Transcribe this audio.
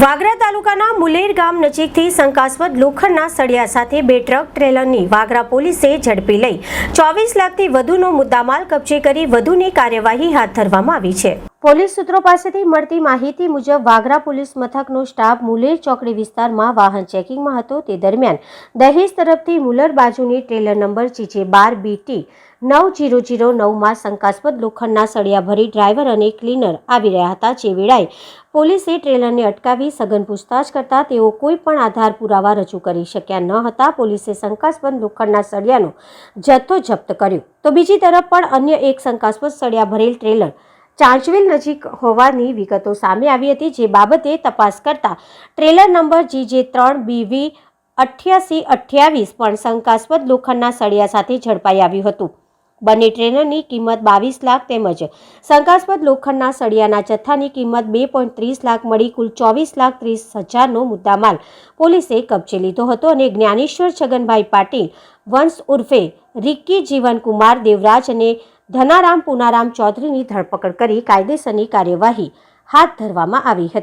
વાગરા તાલુકાના મુલેર ગામ નજીકથી શંકાસ્પદ લોખંડના સળિયા સાથે બે ટ્રક ટ્રેલરની વાગરા પોલીસે ઝડપી લઈ ચોવીસ લાખથી વધુનો મુદ્દામાલ કબજે કરી વધુની કાર્યવાહી હાથ ધરવામાં આવી છે. પોલીસ સૂત્રો પાસેથી મળતી માહિતી મુજબ, વાગરા પોલીસ મથકનો સ્ટાફ મુલેર ચોકડી વિસ્તારમાં વાહન ચેકિંગમાં હતો. તે દરમિયાન દહેજ તરફથી મુલર બાજુની ટ્રેલર નંબર જીજે બાર બીટી નવ જીરો જીરો નવમાં શંકાસ્પદ લોખંડના સળિયા ભરી ડ્રાઈવર અને ક્લીનર આવી રહ્યા હતા. જે વેળાએ પોલીસે ટ્રેલરને અટકાવી સઘન પૂછતાછ કરતા તેઓ કોઈ પણ આધાર પુરાવા રજૂ કરી શક્યા ન હતા. પોલીસે શંકાસ્પદ લોખંડના સળિયાનો જથ્થો જપ્ત કર્યો. તો બીજી તરફ પણ અન્ય એક શંકાસ્પદ સળિયા ભરેલ ટ્રેલર ચાંચવેલ નજીક હોવાની વિગતો સામે આવી હતી, જે બાબતે તપાસ કરતા ટ્રેલર નંબર જીજે ત્રણ બીવી અઠ્યાસી અઠ્યાવીસ પણ શંકાસ્પદ લોખંડના સળિયા સાથે ઝડપાઈ આવ્યું હતું. બંને ટ્રેનરની કિંમત બાવીસ લાખ તેમજ શંકાસ્પદ લોખંડના સળિયાના જથ્થાની કિંમત બે પોઈન્ટ ત્રીસ લાખ મળી કુલ ચોવીસ લાખ ત્રીસ હજારનો મુદ્દામાલ પોલીસે કબજે લીધો હતો અને જ્ઞાનેશ્વર છગનભાઈ પાટીલ, વંશ ઉર્ફે રિક્કી જીવનકુમાર દેવરાજ અને ધનારામ પુનારામ ચૌધરીની ધરપકડ કરી કાયદેસરની કાર્યવાહી હાથ ધરવામાં આવી હતી.